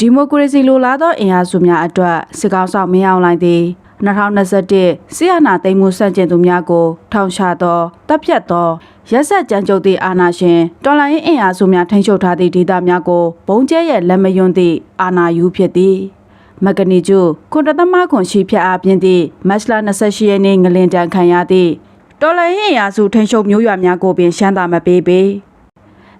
ဒီမိုကရေစီလိုလားသောအင်အားစုများအတွက်စစ်ကောင်ဆောင်မင်းအောင်လှိုင်သည်2021ဆီယနာသိမ်းမှုစန့်ကျင်သူများကိုထောင်ချသောတပ်ဖြတ်သောရက်ဆက်ကြမ်းကြုတ်သည့်အာဏာရှင်တော်လှန်ရေးအင်အားစုများထိန်းချုပ်ထားသည့်ဒေသများကိုဘုံကျဲရဲ့လက်မယွန်းသည့်အာဏာယူဖြစ်သည်မကနီကျူခွန်တသမခွန်ရှိဖြတ်အားဖြင့်သည့်မတ်လ28ရက်နေ့ငလင်တန်ခံရသည့်တော်လှန်ရေးအင်အားစုထိန်းချုပ်မျိုးရွာများကိုပင်ရှမ်းသာမပေးပေ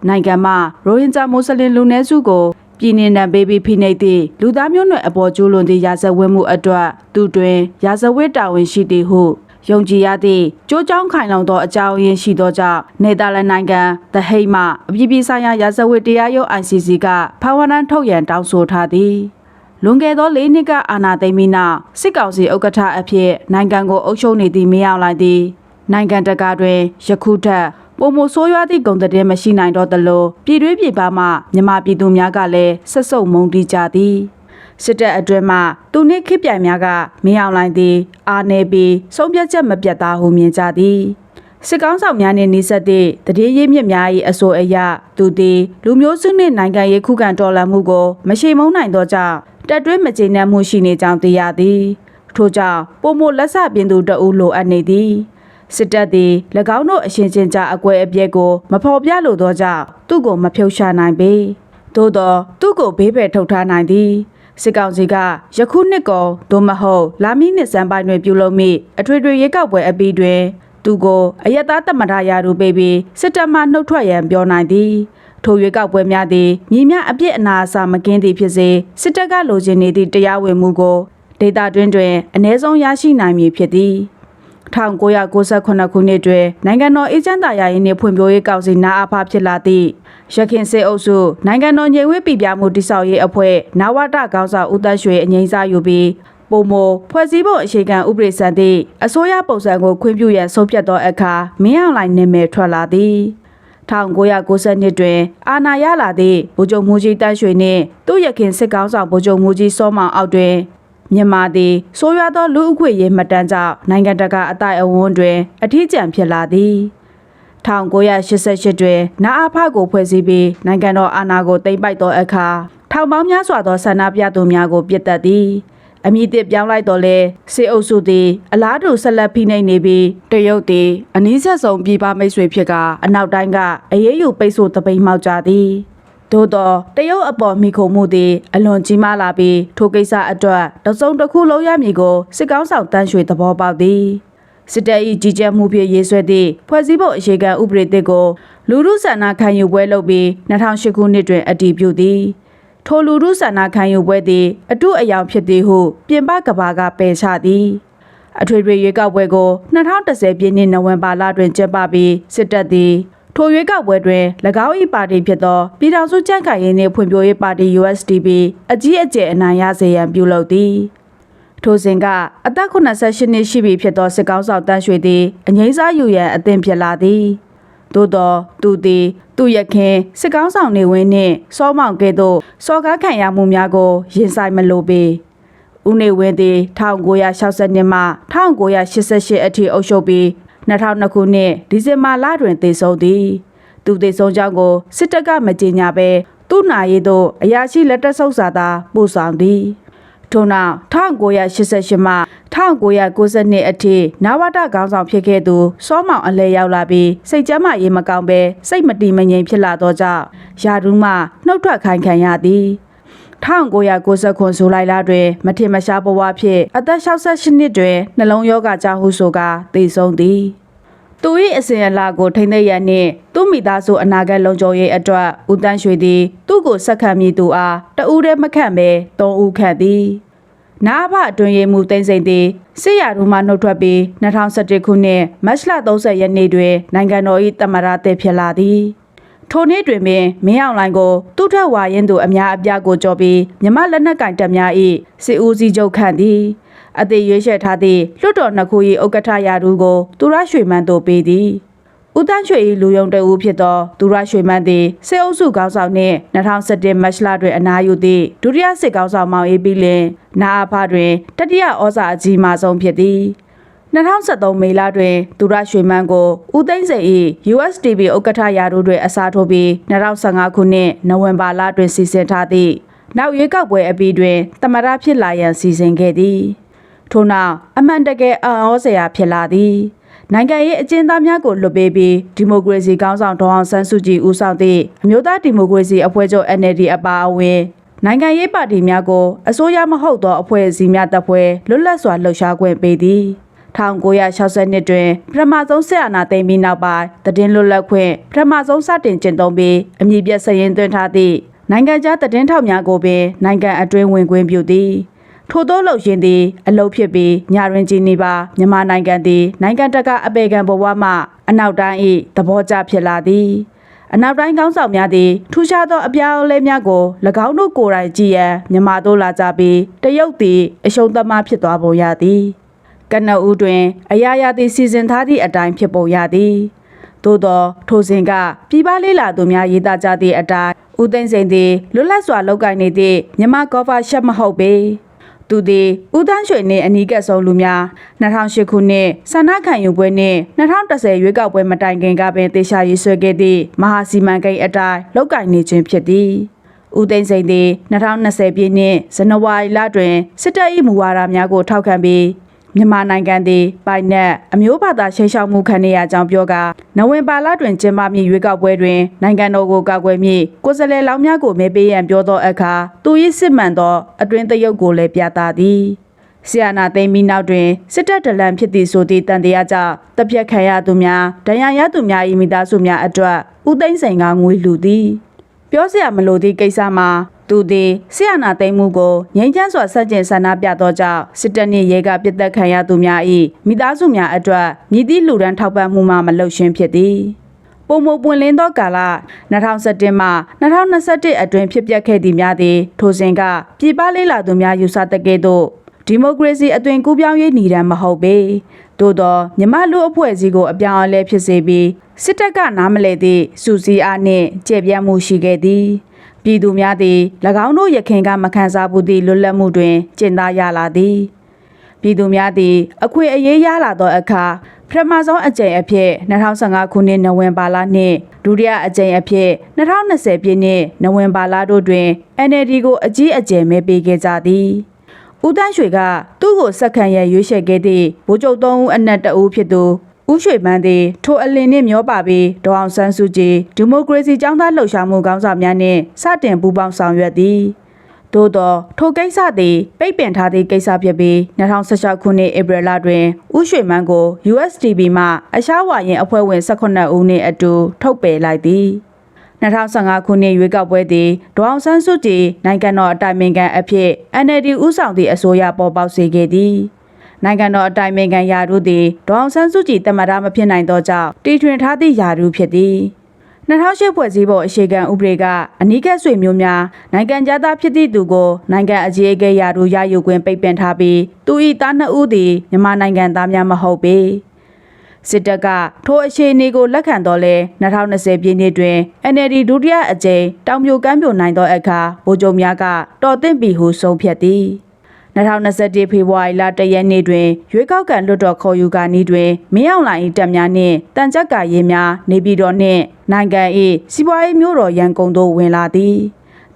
နိုင်ငံမှာရိုဟင်ဂျာမွတ်စလင်လူနည်းစုကို ပြည်내နံပေးပြီးဖိနှိပ်သည့်လူသားမျိုးနွယ်အပေါ်ကျူးလွန်သည့်ရာဇဝတ်မှုအတွက်သူတွင်ရာဇဝတ်တာဝန်ရှိသည်ဟုယုံကြည်ရသည့်ကြိုးကြောင်းခိုင်လုံသောအကြောင်းရင်းရှိသောကြောင့်နေသာလန်နိုင်ငံ The Hague မှအပြည်ပြည်ဆိုင်ရာရာဇဝတ်တရားရုံး ICC ကဖာဝနန်ထုတ်ရန်တောင်းဆိုထားသည်လွန်ခဲ့သော၄နှစ်ကအာဏာသိမ်းပြီးနောက်စစ်ကောင်စီဥက္ကဋ္ဌအဖြစ်နိုင်ငံကိုအုပ်ချုပ်နေသည့်မင်းအောင်လှိုင်သည်နိုင်ငံတကာတွင်ယခုထက် ပုံမဆိုးရွားသည့်ဂုံတဲ့မရှိနိုင်တော့သလိုပြည်တွင်းပြည်ပမှမြန်မာပြည်သူများကလည်းဆက်စုပ်မုန်းတီးကြသည်စစ်တပ်အတွင်းမှသူနှင့်ခိပြိုင်များကမင်းအောင်လှိုင်သည် အာနေပြီးဆုံးဖြတ်ချက်မပြတ်သားဟုမြင်ကြသည်စစ်ကောင်းဆောင်များနှင့်နှိစက်သည့်တရေရည်မြစ်များ၏အဆိုအရသူသည်လူမျိုးစုနှင့်နိုင်ငံရေးခုခံတော်လှန်မှုကိုမရှိမုန်းနိုင်သောကြောင့်တက်တွင်းမကျေနပ်မှုရှိနေကြောင်းသိရသည်ထို့ကြောင့်ပုံမလက်ဆပြင်သူတအူးလိုအပ်နေသည် စစ်တပ်သည်၎င်းတို့အရှင်ချင်းကြားအကွဲအပြဲကိုမဖော်ပြလိုသောကြောင့်သူ့ကိုမဖြုတ်ချနိုင်ပေသို့သောသူ့ကိုဘေးပယ်ထုတ်ထားနိုင်သည်စစ်ကောင်စီကယခုနှစ်ကုန်သို့မဟုတ်လာမီနှစ်စံပိုင်းတွင်ပြုလုပ်မိအထွေထွေရေကောက်ပွဲအပြီးတွင် သူကိုအယက်သားတမရရာထူပေးပြီးစစ်တပ်မှနှုတ်ထွက်ရန်ပြောနိုင်သည်ထိုရွေးကောက်ပွဲများသည်မြင်းများအပြစ်အနာအဆမကင်းသည်ဖြစ်စေစစ်တပ်ကလိုချင်နေသည့်တရားဝင်မှုကိုဒေတာတွင်တွင်အ ਨੇ ဆုံးရရှိနိုင်မည်ဖြစ်သည် 1998ခုနှစ်တွင်နိုင်ငံတော်အေဂျင့်တာယာရေးနှင့်ဖွံ့ဖြိုးရေးကောင်စီနာအဖဖြစ်လာသည့်ရခင်စေအုပ်စုနိုင်ငံတော်ညီဝေးပြည်ပြမှုတိဆောက်ရေးအဖွဲ့နာဝတကောင်းဆောင်ဦးသက်ရွှေအငိမ့်စားယူပြီးပုံမဖွဲ့စည်းပုံအခြေခံဥပဒေစံသည့်အစိုးရပုံစံကိုခွင့်ပြုရန်ဆုံးဖြတ်သောအခါမင်းအောင်လှိုင်နာမည်ထွက်လာသည်1992တွင် အာဏာရလာသည့်ဗိုလ်ချုပ်မူကြီးတန်းရွှေနှင့်သူ့ရခင်စစ်ကောင်းဆောင်ဗိုလ်ချုပ်မူကြီးစောမောင်အောက်တွင် မြန်မာသည်ဆိုးရွားသောလူအခွင့်ရေးမှတ်တမ်းကြောင့်နိုင်ငံတကာအတိုင်းအဝန်းတွင်အထီးကျန်ဖြစ်လာသည်1988တွင်နာအဖကိုဖွဲ့စည်းပြီးနိုင်ငံတော်အာဏာကိုသိမ်းပိုက်သောအခါထောင်ပေါင်းများစွာသောဆန္ဒပြသူများကိုပြစ်တက်သည်အမည်တစ်ပြောင်းလိုက်တော့လဲစေအုပ်စုသည်အလားတူဆက်လက်ဖိနှိပ်နေပြီးတရုတ်သည်အနည်းဆက်ဆုံးပြည်ပမိတ်ဆွေဖြစ်ကအနောက်တိုင်းကအရေးယူပိတ်ဆို့တပိတ်မှောက်ကြသည် သို့သောတရုတ်အပေါ်မိခုံမှုသည်အလွန်ကြီးမားလာပြီးထိုကိစ္စအတွက်တစုံတစ်ခုလုံးရမည်ကိုစစ်ကောင်းဆောင်တန်းရွှေသဘောပေါက်သည်စစ်တပ်၏ကြီးကြပ်မှုဖြင့်ရေးဆွဲသည့်ဖွဲ့စည်းပုံအခြေခံဥပဒေသစ်ကိုလူထုဆန္ဒခံယူပွဲလုပ်ပြီး2008ခုနှစ်တွင်အတည်ပြုသည်ထိုလူထုဆန္ဒခံယူပွဲသည်အတုအယောင်ဖြစ်သည်ဟုပြင်ပကဘာကပယ်ချသည်အထွေထွေရွေးကောက်ပွဲကို2010ပြည့်နှစ်နိုဝင်ဘာလတွင်ကျင်းပပြီးစစ်တပ်သည် ထိုရွေးကောက်ပွဲတွင်၎င်း၏ပါတီဖြစ်သောပြည်ထောင်စုကြံ့ခိုင်ရေးနှင့်ဖွံ့ဖြိုးရေးပါတီ USDP အကြီးအကျယ်အနိုင်ရစေရန်ပြုလုပ်သည်ထိုစဉ်ကအသက်88နှစ်ရှိပြီဖြစ်သောစစ်ကောင်းဆောင်တန်းရွှေသည်အငိမ့်စားယူရန်အသင်ဖြစ်လာသည်သို့သောသူသည် သူရခင်စစ်ကောင်းဆောင်နေဝင်းနှင့်စောမောင်ကဲ့သို့စော်ကားခံရမှုများကိုရင်ဆိုင်မလိုပေဦးနေဝင်းသည်1962မှ1988အထိအုပ်ချုပ်ပြီး 2002ခုနှစ်ဒီဇင်ဘာလတွင်တည်ဆုံသည်သူတည်ဆုံကြောင်းကိုစစ်တပ်ကမကြေညာဘဲသူ့နာရေးသို့အရာရှိလက်တက်ဆုပ်စာသာပို့ဆောင်သည်ထို့နောက်1988မှ1992အထိနဝတခေါင်းဆောင်ဖြစ်ခဲ့သူစောမောင်အလဲရောက်လာပြီးစိတ်ကြမ်းမှရေးမကောင်းပဲစိတ်မတည်မငြိမ်ဖြစ်လာသောကြောင့်ယာဒူးမှနှုတ်ထွက်ခိုင်းခံရသည် 1990ဇူလိုင်လတွင်မထင်မရှားဘဝဖြင့်အသက်68နှစ်တွင်နှလုံးရောဂါကြောင့်ဟုဆိုကာသေဆုံးသည်သူ၏အစဉ်အလာကိုထိမ့်သိမ်းရန်နှင့်သူ့မိသားစုအနာဂတ်လုံခြုံရေးအတွက်ဦးတန်းရွှေသည်သူ့ကိုဆက်ခံမိသူအားတဦးတည်းမခန့်ပဲသုံးဦးခန့်သည်နာဘအတွင်ရေးမှုသိမ့်စိန်သည်စစ်ရာထူးမှနှုတ်ထွက်ပြီး2017ခုနှစ်မတ်လ30ရက်နေ့တွင်နိုင်ငံတော်၏တမရတဲ့ဖြစ်လာသည် ထိုနေ့တွင်ပင်မင်းအောင်လိုင်ကိုသူ့ထက်ဝါရင်သူအများအပြားကိုကြော်ပြီးမြမလက်နက်ကင်တပ်များ၏စစ်ဦးစီးချုပ်ခန့်သည်အသေးရွေးချယ်ထားသည့်လွတ်တော်နှစ်ခု၏ဥက္ကဋ္ဌရာထူးကိုသူရရွှေမန်းတို့ပေးသည်ဦးတန်းရွှေ၏လူယုံတအူးဖြစ်သောသူရရွှေမန်းသည်စစ်အုပ်စုခေါင်းဆောင်နှင့်2017မတ်လတွင်အနားယူသည့်ဒုတိယစစ်ခေါင်းဆောင်မောင်အေးပြီးလင်နာအဖတွင်တတိယဩဇာအကြီးမားဆုံးဖြစ်သည် 2013မေလတွင်သူရရွှေမန်းကိုဦးသိန်းစိန်၏ USDP ဥက္ကဋ္ဌရာထူးတွင်အစားထိုးပြီး2015ခုနှစ်နိုဝင်ဘာလတွင်စီစဉ်ထားသည့်နောက်ရွေးကောက်ပွဲအပြီးတွင်တမရဖြစ်လာရန်စီစဉ်ခဲ့သည်ထို့နောက်အမှန်တကယ်အံ့ဩစရာဖြစ်လာသည်နိုင်ငံရေးအကျဉ်းသားများကိုလွတ်ပေးပြီးဒီမိုကရေစီကောင်းဆောင်ဒေါအောင်ဆန်းစုကြည်ဦးဆောင်သည့်အမျိုးသားဒီမိုကရေစီအဖွဲ့ချုပ် NLD အပါအဝင်နိုင်ငံရေးပါတီများကိုအစိုးရမဟုတ်သောအဖွဲ့အစည်းများတပ်ဖွဲ့လွတ်လပ်စွာလှုပ်ရှားခွင့်ပေးသည် 1962တွင်ပထမဆုံးဆက်အာဏာသိမ်းပြီးနောက်ပိုင်းတည်င်းလွတ်လပ်ခွင့်ပထမဆုံးစတင်ကျင့်သုံးပြီးအမည်ပြစရင်သွင်းထားသည့်နိုင်ငံခြားတည်င်းထောက်များကိုပင်နိုင်ငံအတွင်းဝင်ခွင့်ပြုသည်ထို့သောလှုပ်ရှင်သည်အလုတ်ဖြစ်ပြီးညရင်ကြီးနေပါမြန်မာနိုင်ငံသည်နိုင်ငံတကာအပေခံဘဝမှအနောက်တိုင်း၏သဘောကျဖြစ်လာသည်အနောက်တိုင်းကောင်းဆောင်များသည်ထူးခြားသောအပြောင်းအလဲများကို၎င်းတို့ကိုယ်တိုင်ကြည်ရန်မြန်မာတို့လာကြပြီးတရုတ်သည်အရှုံးသမားဖြစ်သွားပုံရသည် ကနဦးတွင်အရာရာသည်စီစဉ်ထားသည့်အတိုင်းဖြစ်ပုံရသည်သို့သောထိုစဉ်ကပြည်ပလေးလာသူများရေးသားကြသည့်အတိုင်းဦးသိန်းစိန်သည်လွတ်လပ်စွာလောက်ကင်နေသည့်မြမကောဖာရှက်မဟုတ်ပေသူသည်ဦးတန်းရွှေနှင့်အနီးကပ်ဆုံးလူများ2008ခုနှစ်ဆန္ဒခံယူပွဲနှင့်2010ရွေးကောက်ပွဲမတိုင်ခင်ကပင်တေချာရေးဆွဲခဲ့သည့်မဟာစီမံကိန်းအတိုင်းလောက်ကင်နေခြင်းဖြစ်သည်ဦးသိန်းစိန်သည်2020ပြည့်နှစ်ဇန်နဝါရီလတွင်စစ်တပ်၏မူဝါဒများကိုထောက်ခံပြီး မြန်မာနိုင်ငံသည်ပိုင်နက်အမျိုးဘာသာရှိန်ရှောက်မှုခံနေရကြောင်းပြောကာနဝင်ဘာလတွင်ကျင်းပမည့်ရွေးကောက်ပွဲတွင်နိုင်ငံတော်ကိုကာကွယ်မည့်ကိုယ်စားလှယ်လောင်းများကိုမဲပေးရန်ပြောသောအခါသူ၏စစ်မှန်သောအတွင်းသရုပ်ကိုလည်းပြသသည်ဆီယနာသိမ်းပြီးနောက်တွင်စစ်တပ်ဒလန်ဖြစ်သည့်ဆိုသည့်တန်တရားကြောင့်တပ်ဖြတ်ခံရသူများဒဏ်ရာရသူများ၏မိသားစုများအတွက်ဦးသိန်းစိန်ကငွေလှူသည်ပြောစရာမလိုသည့်ကိစ္စမှာ သူသည်ဆရာနာသိမ်းမှုကိုငြိမ်းချမ်းစွာစတင်ဆန္ဒပြသောကြောင့်စစ်တပ်နှင့်ရဲကပြစ်တက်ခံရသူများ၏မိသားစုများအတွက်မြည်သည့်လူဒန်းထောက်ပံ့မှုမှမလုပ်ရှင်းဖြစ်သည်ပုံမပွင့်လင်းသောကာလ2017မှ2021အတွင်းဖြစ်ပျက်ခဲ့သည့်များသည်ထိုစဉ်ကပြည်ပလေးလာသူများယူဆတကဲ့သို့ဒီမိုကရေစီအသွင်ကူးပြောင်းရေးနေရန်မဟုတ်ပေသို့သောမြမလူအဖွဲ့အစည်းကိုအပြောင်းအလဲဖြစ်စေပြီးစစ်တပ်ကနားမလဲသည့်စူစီအားနှင့်ကျေပြတ်မှုရှိခဲ့သည် ပြည်သူများသည်၎င်းတို့ရခင်ကမခံစားဘူးသည့်လွတ်လပ်မှုတွင်ကျင့်သားရလာသည်ပြည်သူများသည်အခွင့်အရေးရလာသောအခါပထမဆုံးအကြိမ်အဖြစ်2015ခုနှစ်နိုဝင်ဘာလနှင့်ဒုတိယအကြိမ်အဖြစ်2020ပြည့်နှစ်နိုဝင်ဘာလတို့တွင် NLD ကိုအကြီးအကျယ်မဲပေးခဲ့ကြသည်ဦးတန်းရွှေကသူ့ကိုစက္ကန့်ရရွေးချယ်ခဲ့သည့်ဗိုလ်ချုပ်သုံးဦးအနက်တအူးဖြစ်သူ ဦးရွှေမန်းသည်ထိုအလင်းနှင့်မျောပါပြီးဒေါအောင်ဆန်းစုကြည်ဒီမိုကရေစီចောင်းသားလှုပ်ရှားမှုခေါင်းဆောင်များနှင့်စတင်ပူးပေါင်းဆောင်ရွက်သည်သို့သောထိုကိစ္စသည်ပိတ်ပင်ထားသည့်ကိစ္စဖြစ်ပြီး2016ခုနှစ်ဧပြီလတွင်ဦးရွှေမန်းကို USDB မှအရှားဝါရင်အဖွဲ့ဝင်18ဦးနှင့်အတူထုတ်ပယ်လိုက်သည်2015ခုနှစ်ရွေးကောက်ပွဲသည်ဒေါအောင်ဆန်းစုကြည်နိုင်ငံတော်အတိုင်ပင်ခံအဖြစ် NLD ဦးဆောင်သည့်အစိုးရပေါ်ပေါက်စေခဲ့သည် နိုင်ငံတော်အတိုင်ပင်ခံယာရုသည်ဒေါအောင်ဆန်းစုကြည်တမရမဖြစ်နိုင်သောကြောင့်တီထွင်ထားသည့်ယာရုဖြစ်သည်2008ဖွဲ့စည်းပုံအခြေခံဥပဒေကအနိကဆွေမျိုးများနိုင်ငံသားဖြစ်သည့်သူကိုနိုင်ငံအကြီးအကဲယာရုရယူခွင့်ပိတ်ပင်ထားပြီးသူ၏သားနှစ်ဦးသည်မြန်မာနိုင်ငံသားများမဟုတ်ပေစစ်တပ်ကထိုအခြေအနေကိုလက်ခံတော်လဲ2020ပြည့်နှစ်တွင် NLD ဒုတိယအကြိမ်တောင်ပြိုကမ်းပြိုနိုင်သောအခါဗိုလ်ချုပ်များကတော်သင့်ပြီဟုဆုံးဖြတ်သည် 2021ဖေဖော်ဝါရီလ1ရက်နေ့တွင်ရွေးကောက်ခံလွှတ်တော်ခေါ်ယူကာနီးတွင်မင်းအောင်လှိုင်၏တပ်များနှင့်တန်ကြပ်ကာရေးများနေပြည်တော်နှင့်နိုင်ငံ၏စီးပွားရေးမြို့တော်ရန်ကုန်သို့ဝင်လာသည်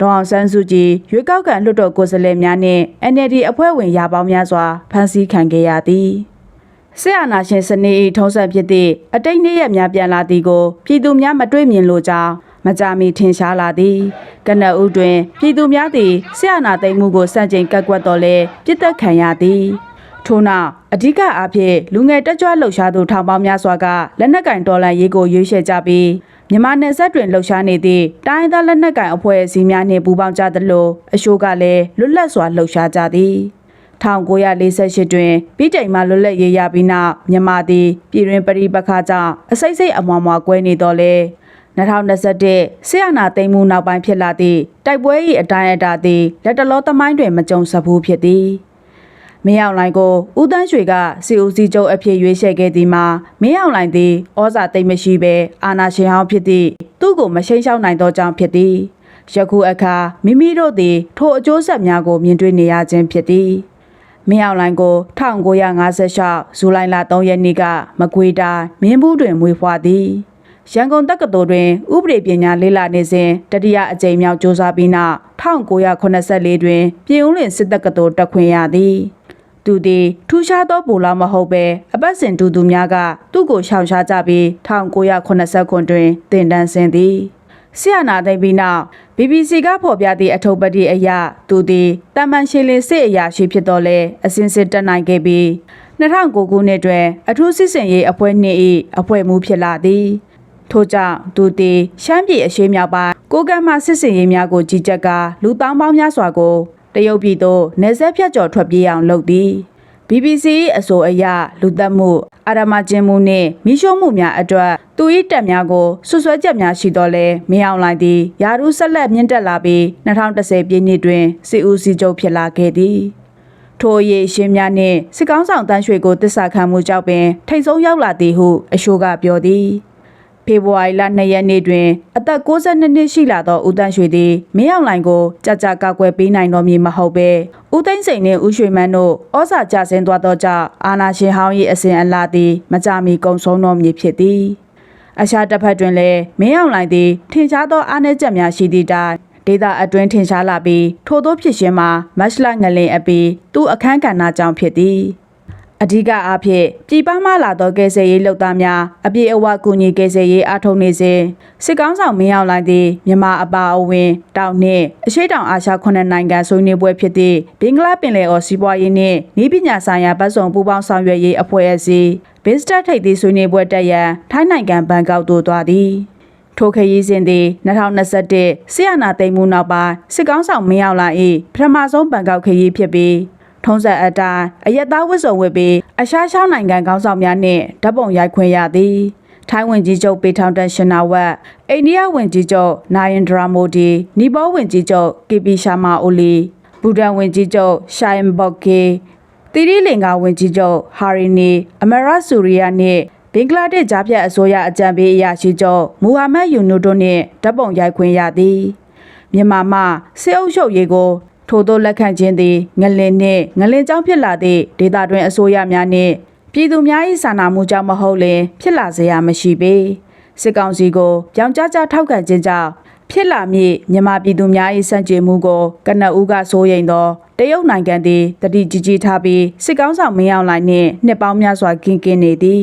ဒေါအောင်ဆန်းစုကြည်ရွေးကောက်ခံလွှတ်တော်ကိုယ်စားလှယ်များနှင့် NLD အဖွဲ့ဝင်ရာပေါင်းများစွာဖမ်းဆီးခံခဲ့ရသည်ဆရာနာရှင်စနေ၏ထုံးစံဖြစ်သည့်အတိတ်နေ့ရက်များပြန်လာသည်ကိုပြည်သူများမတွေ့မြင်လိုကြောင်း မကြမီထင်ရှားလာသည်ကနအုပ်တွင်ပြည်သူများသည်ဆရာနာသိမ်းမှုကိုစန့်ကျင်ကန့်ကွက်တော်လဲပြစ်သက်ခံရသည်ထို့နောက်အဓိကအားဖြင့်လူငယ်တက်ကြွလှုပ်ရှားသူထောင်ပေါင်းများစွာကလက်နက်ကင်တော်လှန်ရေးကိုရွေးချယ်ကြပြီးမြန်မာနယ်စပ်တွင်လှုပ်ရှားနေသည့်တိုင်းသားလက်နက်ကင်အဖွဲ့အစည်းများနှင့်ပူးပေါင်းကြသလိုအရှိုးကလည်းလွတ်လပ်စွာလှုပ်ရှားကြသည်1948တွင်ပြည်တိုင်မှလွတ်လပ်ရေးရပြီးနောက်မြန်မာသည်ပြည်တွင်ပရိပခါကြောင့်အစိမ့်စိတ်အမွားမွားကွဲနေတော်လဲ 2021ဆီယနာသိမ်းမှုနောက်ပိုင်းဖြစ်လာသည့်တိုက်ပွဲ၏အတိုင်းအတာသည်လက်တလောသမိုင်းတွင်မကြုံစဘူးဖြစ်သည်မင်းအောင်လှိုင်ကိုဦးတန်းရွှေကစီအိုစီချုပ်အဖြစ်ရွေးချယ်ခဲ့သည်မှာမင်းအောင်လှိုင်သည်ဩဇာသိမ်းမရှိဘဲအာဏာရှင်ဟောင်းဖြစ်သည့်သူ့ကိုမရှိန်ရှောက်နိုင်သောကြောင့်ဖြစ်သည်ယခုအခါမိမိတို့သည် ထိုအကျိုးဆက်များကိုမြင်တွေ့နေရခြင်းဖြစ်သည်မင်းအောင်လှိုင်ကို1956ဇူလိုင်လ3ရက်နေ့ကမကွေးတိုင်းမင်းဘူးတွင်မွေးဖွားသည် ရန်ကုန်တက္ကသိုလ်တွင် ဥပဒေပညာလေ့လာနေစဉ်တတိယအကြိမ်မြောက်စ조사ပြီးနောက်1984တွင် ပြည်ဦးလွင်စစ်တက္ကသိုလ်တက်ခွင့်ရသည်သူသည်ထူးခြားသောပူလာမဟုတ်ပဲအပတ်စဉ်တူသူများကသူ့ကိုရှောင်ရှားကြပြီး1989တွင်တင်တန်းဆင်းသည်ဆရာနာသိမ့်ပြီးနောက် BBC ကဖော်ပြသည့်အထုပ်ပတိအရသူသည်တာမန်ရှည်လင်းစစ်အရာရှိဖြစ်တော်လဲအစင်စစ်တက်နိုင်ခဲ့ပြီး2009ခုနှစ်တွင်အထူးစစ်စင်ရေးအဖွဲ့နှင့်၏အဖွဲ့မှူးဖြစ်လာသည် ထို့ကြောင့်သူသည်ရှမ်းပြည်အရှေ့မြောက်ပိုင်းကိုကမ်းမှစစ်စင်ရေးများကိုကြီးကြပ်ကာလူတောင်းပေါင်းများစွာကိုတရုတ်ပြည်သို့နေဆက်ဖြတ်ကျော်ထွက်ပြေးအောင်လုပ်သည် BBC ၏အဆိုအရလူသက်မှုအာရမကျင်းမှုနှင့်မိရှုံးမှုများအတွက်သူ၏တက်များကိုဆွဆွဲချက်များရှိတော်လဲမင်းအောင်လှိုင်သည်ယာရုဆက်လက်မြင့်တက်လာပြီး2010ပြည့်နှစ်တွင်စစ်ဦးစီးချုပ်ဖြစ်လာခဲ့သည်ထိုအရေးရှင်များနှင့်စစ်ကောင်းဆောင်တန်းရွှေကိုတစ္ဆာခံမှုကြောင့်ပင်ထိတ်ဆုံးရောက်လာသည်ဟုအရှိုးကပြောသည် ဖေဖော်ဝါရီလ2ရက်နေ့တွင် အသက်62နှစ်ရှိလာသောဦးတန်းရွှေသည်မင်းအောင်လှိုင်ကိုကြကြကောက်ွယ်ပေးနိုင်တော်မည်မဟုတ်ပဲဦးသိန်းစိန်နှင့်ဦးရွှေမန်းတို့ဩဇာကျဆင်းသွားသောကြောင့်အာနာရှင်ဟောင်း၏အစဉ်အလာသည်မကြမီကုံဆုံးတော်မည်ဖြစ်သည်အရှာတစ်ဖက်တွင်လည်းမင်းအောင်လှိုင်သည်ထင်ရှားသောအားနည်းချက်များရှိသည့်တိုင်ဒေတာအတွင်းထင်ရှားလာပြီးထို့သောဖြစ်ရှင်မှာမတ်လငလင်အပီသူ့အခန်းကဏ္ဍကြောင့်ဖြစ်သည် အဓိကအားဖြင့်ပြည်ပမှလာသောကယ်ဆယ်ရေးလုပ်သားများအပြည့်အဝကူညီကယ်ဆယ်ရေးအားထုတ်နေစဉ်စစ်ကောင်းဆောင်မင်းအောင်လှိုင်သည်မြန်မာအပါအဝင်တောင်နှင့်အရှိတောင်အာရှခုနှစ်နိုင်ငံဆွေးနွေးပွဲဖြစ်သည့်ဘင်္ဂလားပင်လယ်အော်စီးပွားရေးနှင့်ဤပညာဆိုင်ရာဗတ်စုံပူးပေါင်းဆောင်ရွက်ရေးအဖွဲ့အစည်းဘစ်စတာထိပ်သီးဆွေးနွေးပွဲတက်ရန်ထိုင်းနိုင်ငံဘန်ကောက်သို့သွားသည်ထိုခရီးစဉ်သည်2021ဆီယနာသိမ်းမှုနောက်ပိုင်းစစ်ကောင်းဆောင်မင်းအောင်လှိုင်၏ပထမဆုံးဘန်ကောက်ခရီးဖြစ်ပြီး ထုံးစံအတိုင်းအရက်သားဝတ်စုံဝတ်ပြီးအရှားရှောင်းနိုင်ငံကောင်းဆောင်များနှင့်ဓာတ်ပုံရိုက်ခွင့်ရသည်ထိုင်းဝင်ကြီးချုပ်ပေထောင်တန်ရှင်နာဝတ်အိန္ဒိယဝင်ကြီးချုပ်နိုင်ယန်ဒရာမိုဒီနီပေါဝင်ကြီးချုပ်ကေပီရှာမာအိုလီဘူတန်ဝင်ကြီးချုပ်ရှိုင်ဘော့ကေတီရီလင်္ကာဝင်ကြီးချုပ်ဟာရီနီအမရဆူရီယာနှင့်ဘင်္ဂလားဒေ့ရှ်ဂျားဖြတ်အစိုးရအကြံပေးအရာရှိချုပ်မူဟာမက်ယူနူတို့နှင့်ဓာတ်ပုံရိုက်ခွင့်ရသည်မြန်မာမှစစ်အုပ်ချုပ်ရေးကို ထို့သောလက်ခံခြင်းသည်ငလင်နှင့်ငလင်ကြောင့်ဖြစ်လာသည့်ဒေသတွင်းအစိုးရများနှင့်ပြည်သူများ၏စာနာမှုကြောင့်မဟုတ်လင်ဖြစ်လာစေရမရှိပေစစ်ကောင်စီကိုပြောင်ကြားကြားထောက်ခံခြင်းကြောင့်ဖြစ်လာမည့်မြန်မာပြည်သူများ၏စံကြေမှုကိုကနအူးကစိုးရိမ်သောတရုတ်နိုင်ငံသည်တတိကြီးကြီးထားပြီးစစ်ကောင်းဆောင်မင်းအောင်လှိုင်နှင့်နှစ်ပေါင်းများစွာကင်းကင်းနေသည်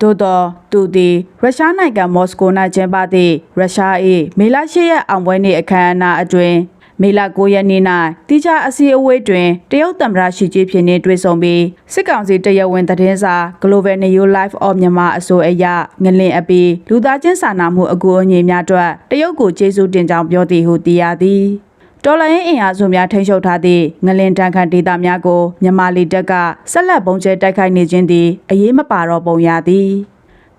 သို့သောသူသည်ရုရှားနိုင်ငံမော်စကို၌ကျင်းပသည့်ရုရှား၏မေလ၈ရက်အောင်ပွဲနေ့အခမ်းအနားအတွင်း မေလ9ရက်နေ့၌တိကျအစည်းအဝေးတွင်တရုတ်သမ္မတရှီကျင်းဖြစ်နေတွေ့ဆုံပြီးစစ်ကောင်စီတရဝင်သတင်းစာ Global New Life of Myanmar အဆိုအရငလင်အပီလူသားချင်းစာနာမှုအကူအညီများအတွက်တရုတ်ကိုကျေးဇူးတင်ကြောင်းပြောသည်ဟုသိရသည်တော်လိုင်းအင်အားစုများထိန်းချုပ်ထားသည့်ငလင်တန်ခန့်ဒေသများကိုမြန်မာလီတက်ကဆက်လက်ပုံကျဲတိုက်ခိုက်နေခြင်းသည်အရေးမပါတော့ပုံရသည်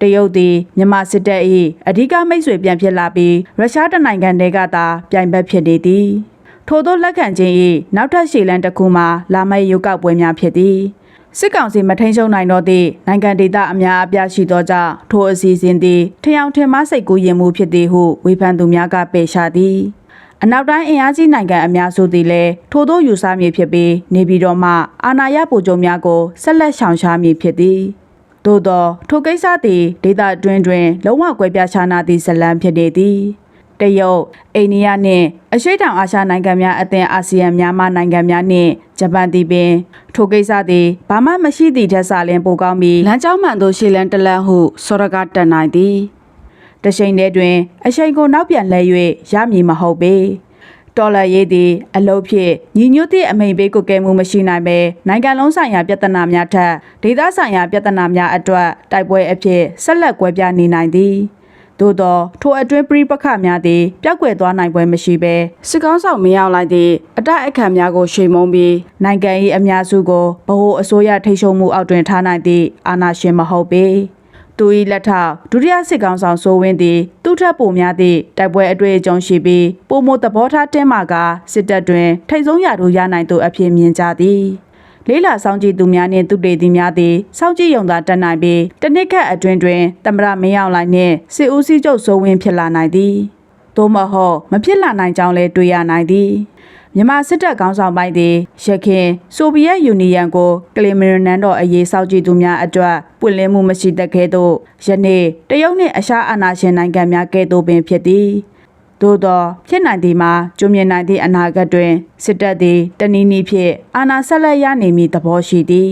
တရုတ်သည်မြန်မာစစ်တပ်၏အဓိကမိတ်ဆွေပြန်ဖြစ်လာပြီးရုရှားတနိုင်ငံတည်းကသာပြိုင်ဘက်ဖြစ်နေသည်ထို့သောလက်ခံခြင်း၏နောက်ထပ်ရှေ့လန်းတစ်ခုမှာလာမယ့်ရုပ်ောက်ပွဲများဖြစ်သည်စစ်ကောင်စီမထိန်ချုပ်နိုင်တော့သည့်နိုင်ငံဒေသအများအပြားရှိသောကြောင့်ထိုအစီအစဉ်သည်ထျောင်ထင်မစိတ်ကူးရင်မှုဖြစ်သည်ဟုဝေဖန်သူများကပယ်ရှားသည်အနောက်တိုင်းအင်အားကြီးနိုင်ငံအများစုသည်လည်းထို့သောယူဆမည်ဖြစ်ပြီးနေပြည်တော်မှအာဏာရပိုချုပ်များကိုဆက်လက်ရှောင်ရှားမည်ဖြစ်သည် သို့သောထိုကိစ္စသည်ဒေသအတွင်းတွင် လုံးဝကွဲပြားခြားနာသည့်ဇလံဖြစ်နေသည်တရုတ်အိန္ဒိယနှင့်အရှေ့တောင်အာရှနိုင်ငံများအသင်းအာဆီယံများမှနိုင်ငံများနှင့်ဂျပန်သည်ပင်ထိုကိစ္စသည်ဘာမှမရှိသည့်ထက်စာလင်ပိုကောင်းပြီးလမ်းကြောင်းမှန်သို့ရှေ့လန်းတလန်းဟုစောရကတက်နိုင်သည်တရှိန်တည်းတွင် အရှိန်ကိုနောက်ပြန်လဲ၍ရမည်မဟုတ်ပေ တော်လရေးသည်အလုတ်ဖြစ်ညီညွတ်သည့်အမိန်ပေးကိုကဲမှုမရှိနိုင်ပဲနိုင်ငံလုံးဆိုင်ရာပြဿနာများထက်ဒေသဆိုင်ရာပြဿနာများအတွက်တိုက်ပွဲအဖြစ်ဆက်လက်ကွဲပြားနေနိုင်သည်သို့သောထိုအတွင်းပြိပခများသည်ပြောက်ကွယ်သွားနိုင်ပွဲမရှိဘဲစစ်ကောင်းဆောင်မရောက်လိုက်သည့်အတိုက်အခံများကိုရှေ့မုံပြီးနိုင်ငံ၏အများစုကိုဗဟိုအစိုးရထိန်းချုပ်မှုအောက်တွင်ထားနိုင်သည့်အာဏာရှင်မဟုတ်ပေ သူ၏လက်ထောက်ဒုတိယစစ်ကောင်ဆောင်စိုးဝင်းသည်သူ့ထက်ပိုများသည့်တိုက်ပွဲအတွေ့အကြုံရှိပြီးပုံမသဘောထားတင်းမာကစစ်တပ်တွင်ထိတ်ဆုံးရာတို့ရနိုင်သူအဖြစ်မြင်ကြသည်လေးလာဆောင်ကြည့်သူများနှင့်သူတေသည်များသည်စောင့်ကြည့်ရုံသာတက်နိုင်ပြီးတနစ်ခတ်အတွင်တွင်တမရမင်းအောင်လိုက်နှင့်စစ်ဦးစီးချုပ်စိုးဝင်းဖြစ်လာနိုင်သည်သို့မဟုတ်မဖြစ်လာနိုင်ကြောင်းလည်းတွေ့ရနိုင်သည် မြန်မာစစ်တပ်ခေါင်းဆောင်ပိုင်းသည်ရခင်ဆိုဗီယက်ယူနီယံကိုကလီမီနန်တော်အရေးစောင့်ကြည့်သူများအတွက်ပွင့်လင်းမှုမရှိတတ်ခဲ့သောယနေ့တရုတ်နှင့်အရှားအာဏာရှင်နိုင်ငံများကဲ့သို့ပင်ဖြစ်သည်သို့သောဖြစ်နိုင်သည်မှာကျွမြင်နိုင်သည့်အနာဂတ်တွင်စစ်တပ်သည်တနည်းနည်းဖြင့်အာဏာဆက်လက်ရနေမည်သဘောရှိသည်